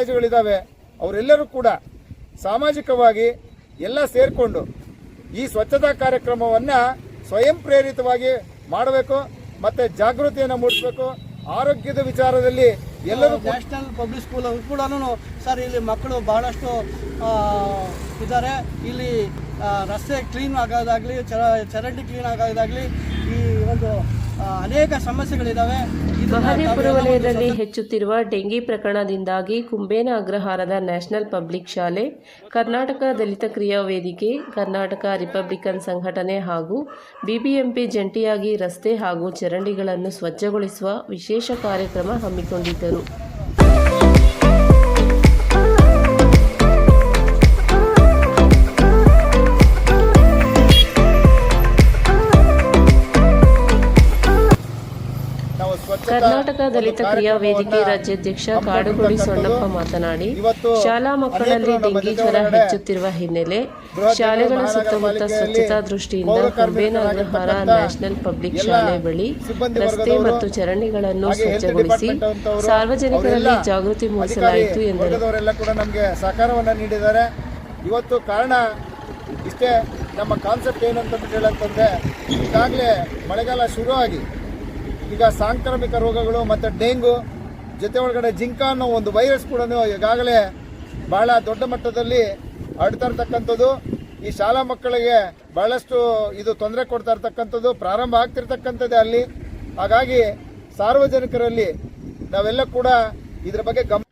ಕಾಲೇಜುಗಳಿದ್ದಾವೆ ಅವರೆಲ್ಲರೂ ಕೂಡ ಸಾಮಾಜಿಕವಾಗಿ ಎಲ್ಲ ಸೇರಿಕೊಂಡು ಈ ಸ್ವಚ್ಛತಾ ಕಾರ್ಯಕ್ರಮವನ್ನು ಸ್ವಯಂ ಪ್ರೇರಿತವಾಗಿ ಮಾಡಬೇಕು, ಮತ್ತು ಜಾಗೃತಿಯನ್ನು ಮೂಡಿಸಬೇಕು. ಆರೋಗ್ಯದ ವಿಚಾರದಲ್ಲಿ ಎಲ್ಲರೂ ನ್ಯಾಷನಲ್ ಪಬ್ಲಿಕ್ ಸ್ಕೂಲ್ ಕೂಡ ಸರ್, ಇಲ್ಲಿ ಮಕ್ಕಳು ಬಹಳಷ್ಟು ಇದ್ದಾರೆ. ಇಲ್ಲಿ ರಸ್ತೆ ಕ್ಲೀನ್ ಆಗೋದಾಗಲಿ, ಚರ, ಚರಂಡಿ ಕ್ಲೀನ್ ಆಗೋದಾಗಲಿ ಈ ಒಂದು ಅನೇಕ ಸಮಸ್ಯೆಗಳಿದ್ದಾವೆ ಮಹದೇವಪುರ ವಲಯದಲ್ಲಿ ಹೆಚ್ಚುತ್ತಿರುವ ಡೆಂಗಿ ಪ್ರಕರಣದಿಂದಾಗಿ ಕುಂಬೇನ ಅಗ್ರಹಾರದ ನ್ಯಾಷನಲ್ ಪಬ್ಲಿಕ್ ಶಾಲೆ ಕರ್ನಾಟಕ ದಲಿತ ಕ್ರಿಯಾ ವೇದಿಕೆ ಕರ್ನಾಟಕ ರಿಪಬ್ಲಿಕನ್ ಸಂಘಟನೆ ಹಾಗೂ ಬಿಬಿಎಂಪಿ ಜಂಟಿಯಾಗಿ ರಸ್ತೆ ಹಾಗೂ ಚರಂಡಿಗಳನ್ನು ಸ್ವಚ್ಛಗೊಳಿಸುವ ವಿಶೇಷ ಕಾರ್ಯಕ್ರಮ ಹಮ್ಮಿಕೊಂಡಿದ್ದರು. ಕರ್ನಾಟಕ ದಲಿತ ಕ್ರಿಯಾ ವೇದಿಕೆ ರಾಜ್ಯಾಧ್ಯಕ್ಷ ಕಾಡುಗುಡಿ ಸೊಣ್ಣಪ್ಪ ಮಾತನಾಡಿ ಶಾಲಾ ಮಕ್ಕಳಲ್ಲಿ ಡೆಂಗಿ ಜ್ವರ ಹೆಚ್ಚುತ್ತಿರುವ ಹಿನ್ನೆಲೆ ಶಾಲೆಗಳ ಸುತ್ತಮುತ್ತ ಸ್ವಚ್ಛತಾ ದೃಷ್ಟಿಯಿಂದ ಅಗ್ರಹಾರ ನ್ಯಾಷನಲ್ ಪಬ್ಲಿಕ್ ಶಾಲೆ ಬಳಿ ರಸ್ತೆ ಮತ್ತು ಚರಂಡಿಗಳನ್ನು ಸ್ವಚ್ಛಗೊಳಿಸಿ ಸಾರ್ವಜನಿಕರಲ್ಲಿ ಜಾಗೃತಿ ಮೂಡಿಸಲಾಯಿತು ಎಂದರು. ವರ್ಗದವರೆಲ್ಲ ಕೂಡ ನಮಗೆ ಸಹಕಾರವನ್ನು ನೀಡಿದ್ದಾರೆ. ಇವತ್ತು ಕಾರಣ ಇಷ್ಟೇ ನಮ್ಮ ಕಾನ್ಸೆಪ್ಟ್ ಏನು ಅಂತ ಹೇಳಂತಂದ್ರೆ ಈಗಾಗಲೇ ಮಳೆಗಾಲ ಶುರುವಾಗಿ ಈಗ ಸಾಂಕ್ರಾಮಿಕ ರೋಗಗಳು ಮತ್ತು ಡೆಂಗು, ಜೊತೆ ಒಳಗಡೆ ಜಿಂಕ ಅನ್ನೋ ಒಂದು ವೈರಸ್ ಕೂಡ ಈಗಾಗಲೇ ಬಹಳ ದೊಡ್ಡ ಮಟ್ಟದಲ್ಲಿ ಹರಡ್ತಾ ಇರ್ತಕ್ಕಂಥದ್ದು. ಈ ಶಾಲಾ ಮಕ್ಕಳಿಗೆ ಬಹಳಷ್ಟು ಇದು ತೊಂದರೆ ಕೊಡ್ತಾ ಇರ್ತಕ್ಕಂಥದ್ದು, ಪ್ರಾರಂಭ ಆಗ್ತಿರ್ತಕ್ಕಂಥದ್ದೇ ಅಲ್ಲಿ. ಹಾಗಾಗಿ ಸಾರ್ವಜನಿಕರಲ್ಲಿ ನಾವೆಲ್ಲ ಕೂಡ ಇದ್ರ ಬಗ್ಗೆ ಗಮನ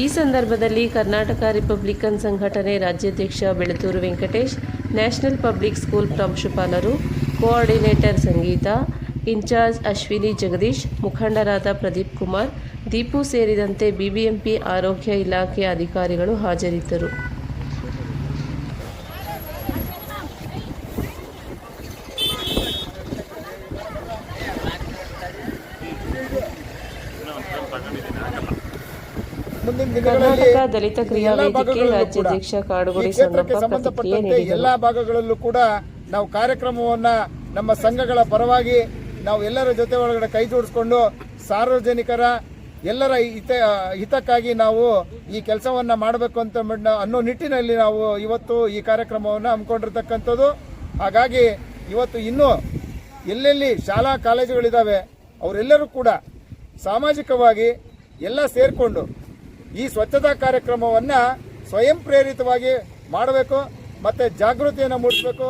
ಈ ಸಂದರ್ಭದಲ್ಲಿ ಕರ್ನಾಟಕ ರಿಪಬ್ಲಿಕನ್ ಸಂಘಟನೆ ರಾಜ್ಯಾಧ್ಯಕ್ಷ Belathur Venkatesh, national public school ಪ್ರಾಂಶುಪಾಲರು, ಕೋಆರ್ಡಿನೇಟರ್ ಸಂಗೀತ, ಇನ್ಚಾರ್ಜ್ ಅಶ್ವಿನಿ ಜಗದೀಶ್, ಮುಖಂಡರಾದ ಪ್ರದೀಪ್ ಕುಮಾರ್, ದೀಪು ಸೇರಿದಂತೆ ಬಿಬಿಎಂಪಿ ಆರೋಗ್ಯ ಇಲಾಖೆ ಅಧಿಕಾರಿಗಳು ಹಾಜರಿದ್ದರು. ಕರ್ನಾಟಕ ದಲಿತ ಕ್ರಿಯಾ ವೇದಿಕೆ ರಾಜ್ಯಾಧ್ಯಕ್ಷ ಕಾಡುಗೋಡಿ ಪ್ರತಿಕ್ರಿಯೆ ನೀಡಿದರು. ಎಲ್ಲಾ ಭಾಗಗಳಲ್ಲೂ ಕೂಡ ನಾವು ಕಾರ್ಯಕ್ರಮವನ್ನ ನಮ್ಮ ಸಂಘಗಳ ಪರವಾಗಿ ನಾವು ಎಲ್ಲರ ಜೊತೆ ಒಳಗಡೆ ಕೈ ಜೋಡಿಸ್ಕೊಂಡು ಸಾರ್ವಜನಿಕರ ಎಲ್ಲರ ಹಿತ ಹಿತಕ್ಕಾಗಿ ನಾವು ಈ ಕೆಲಸವನ್ನ ಮಾಡಬೇಕು ಅಂತ ಅನ್ನೋ ನಿಟ್ಟಿನಲ್ಲಿ ನಾವು ಇವತ್ತು ಈ ಕಾರ್ಯಕ್ರಮವನ್ನು ಹಮ್ಮಿಕೊಂಡಿರ್ತಕ್ಕಂಥದ್ದು. ಹಾಗಾಗಿ ಇವತ್ತು ಇನ್ನೂ ಎಲ್ಲೆಲ್ಲಿ ಶಾಲಾ ಕಾಲೇಜುಗಳಿದ್ದಾವೆ ಅವರೆಲ್ಲರೂ ಕೂಡ ಸಾಮಾಜಿಕವಾಗಿ ಎಲ್ಲ ಸೇರಿಕೊಂಡು ಈ ಸ್ವಚ್ಛತಾ ಕಾರ್ಯಕ್ರಮವನ್ನು ಸ್ವಯಂ ಪ್ರೇರಿತವಾಗಿ ಮಾಡಬೇಕು, ಮತ್ತು ಜಾಗೃತಿಯನ್ನು ಮೂಡಿಸಬೇಕು.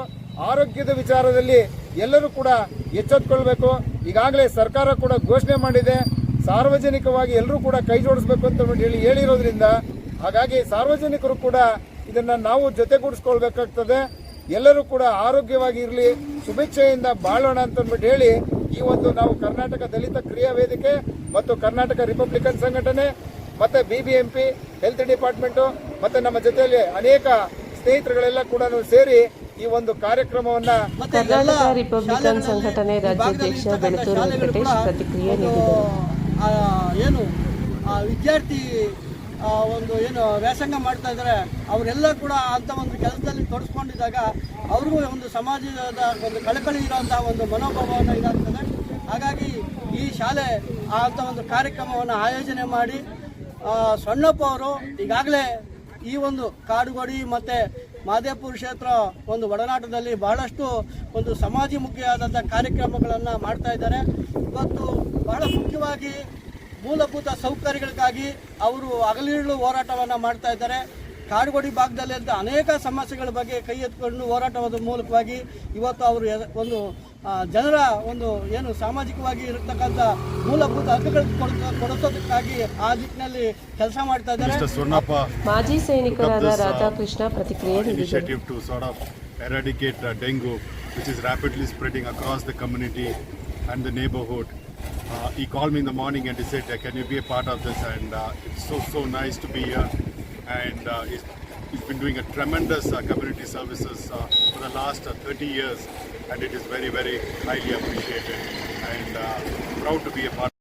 ಆರೋಗ್ಯದ ವಿಚಾರದಲ್ಲಿ ಎಲ್ಲರೂ ಕೂಡ ಎಚ್ಚೆತ್ಕೊಳ್ಬೇಕು. ಈಗಾಗಲೇ ಸರ್ಕಾರ ಕೂಡ ಘೋಷಣೆ ಮಾಡಿದೆ. ಸಾರ್ವಜನಿಕವಾಗಿ ಎಲ್ಲರೂ ಕೂಡ ಕೈ ಜೋಡಿಸ್ಬೇಕು ಅಂತ ಹೇಳಿ ಹೇಳಿರೋದ್ರಿಂದ ಹಾಗಾಗಿ ಸಾರ್ವಜನಿಕರು ಕೂಡ ಇದನ್ನು ನಾವು ಜೊತೆಗೂಡಿಸ್ಕೊಳ್ಬೇಕಾಗ್ತದೆ. ಎಲ್ಲರೂ ಕೂಡ ಆರೋಗ್ಯವಾಗಿ ಇರಲಿ, ಶುಭೇಚ್ಛೆಯಿಂದ ಬಾಳೋಣ ಅಂತಂದ್ಬಿಟ್ಟು ಹೇಳಿ ಈ ಒಂದು ನಾವು ಕರ್ನಾಟಕ ದಲಿತ ಕ್ರಿಯಾ ವೇದಿಕೆ ಮತ್ತು ಕರ್ನಾಟಕ ರಿಪಬ್ಲಿಕನ್ ಸಂಘಟನೆ ಮತ್ತೆ ಪಿ ಹೆಲ್ತ್ ಡಿಪಾರ್ಟ್ಮೆಂಟು ಮತ್ತೆ ನಮ್ಮ ಜೊತೆಯಲ್ಲಿ ಅನೇಕ ಸ್ನೇಹಿತರುಗಳೆಲ್ಲ ಕೂಡ ಸೇರಿ ಈ ಒಂದು ಕಾರ್ಯಕ್ರಮವನ್ನ ಕರ್ನಾಟಕ ರಿಪಬ್ಲಿಕನ್ ಸಂಘಟನೆ ರಾಜ್ಯಾಧ್ಯಕ್ಷ ಬೆಳತೂರು ವೆಂಕಟೇಶ್ ಪ್ರತಿಕ್ರಿಯೆ ಏನು ಆ, ವಿದ್ಯಾರ್ಥಿ ಒಂದು ಏನು ವ್ಯಾಸಂಗ ಮಾಡ್ತಾ ಇದ್ದಾರೆ ಅವರೆಲ್ಲ ಕೂಡ ಅಂತ ಒಂದು ಕೆಲಸದಲ್ಲಿ ತೊಡಸ್ಕೊಂಡಿದ್ದಾಗ ಅವ್ರಿಗೂ ಒಂದು ಸಮಾಜದ ಒಂದು ಕಳಕಳಿ ಇರೋಂಥ ಒಂದು ಮನೋಭಾವವನ್ನು ಇದಾಗ್ತದೆ. ಹಾಗಾಗಿ ಈ ಶಾಲೆ ಆ ಅಂತ ಒಂದು ಕಾರ್ಯಕ್ರಮವನ್ನು ಆಯೋಜನೆ ಮಾಡಿ ಸೊಣ್ಣಪ್ಪ ಅವರು ಈಗಾಗಲೇ ಈ ಒಂದು ಕಾಡುಗೋಡಿ ಮತ್ತು ಮಾದೇಪುರ ಕ್ಷೇತ್ರ ಒಂದು ಒಡನಾಟದಲ್ಲಿ ಬಹಳಷ್ಟು ಒಂದು ಸಮಾಜಮುಖಿಯಾದಂಥ ಕಾರ್ಯಕ್ರಮಗಳನ್ನು ಮಾಡ್ತಾ ಇದ್ದಾರೆ. ಇವತ್ತು ಬಹಳ ಮುಖ್ಯವಾಗಿ ಮೂಲಭೂತ ಸೌಕರ್ಯಗಳಿಗಾಗಿ ಅವರು ಹಗಲಿರುಳು ಹೋರಾಟವನ್ನು ಮಾಡ್ತಾ ಇದ್ದಾರೆ. ಕಾಡುಗೋಡಿ ಭಾಗದಲ್ಲಿ ಅಂತ ಅನೇಕ ಸಮಸ್ಯೆಗಳ ಬಗ್ಗೆ ಕೈ ಎತ್ಕೊಂಡು ಹೋರಾಟದ ಮೂಲಕವಾಗಿ ಇವತ್ತು ಅವರು ಒಂದು ಜನರ ಒಂದು ಏನು ಸಾಮಾಜಿಕವಾಗಿ ಇರತಕ್ಕಂಥ ಮೂಲಭೂತ ಹಕ್ಕುಗಳು ಕೊಡಿಸೋದಕ್ಕಾಗಿ ಆ ದಿಕ್ಕಿನಲ್ಲಿ ಕೆಲಸ ಮಾಡ್ತಾ ಇದ್ದಾರೆ ಮಾಜಿ ಸೈನಿಕರಾದ uh, ರಾಧಾಕೃಷ್ಣ ಪ್ರತಿಕ್ರಿಯೆ ನೀಡಿದರು initiative to sort of eradicate uh, dengue, which is rapidly spreading across the community and the neighborhood. Uh, he called me in the morning and he said, uh, "Can you be a part of this?" And uh, it's And uh, he's, he's been doing a tremendous uh, community services uh, for the last uh, 30 years, and it is very very highly appreciated. And uh, proud to be a part.